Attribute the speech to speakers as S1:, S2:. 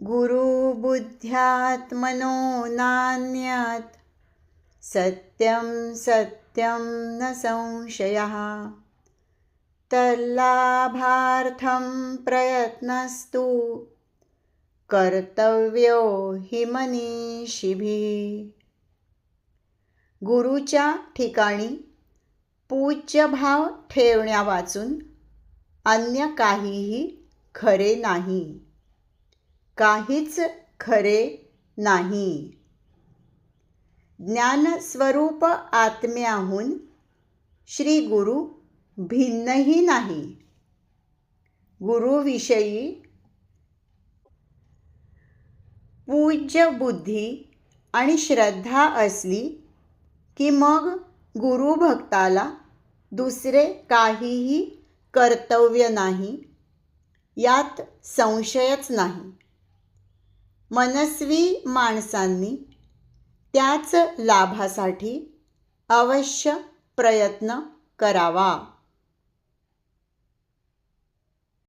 S1: गुरुबुद्ध्यात्मनो नान्यत्। सत्यं सत्यं न संशयः। तल्लाभार्थं प्रयत्नस्तु। कर्तव्यो हि मनीषिभिः। गुरुच्या ठिकाणी पूज्यभाव ठेवण्यावाचून अन्य काहीही खरे नाही। काहीच खरे नाही. ज्ञानस्वरूप आत्म्याहून श्री गुरु भिन्नही नाही. गुरुविषयी पूज्य बुद्धी आणि श्रद्धा असली की मग गुरुभक्ताला दुसरे काहीही कर्तव्य नाही यात संशयच नाही. मनस्वी माणसांनी त्याच लाभासाठी अवश्य प्रयत्न करावा.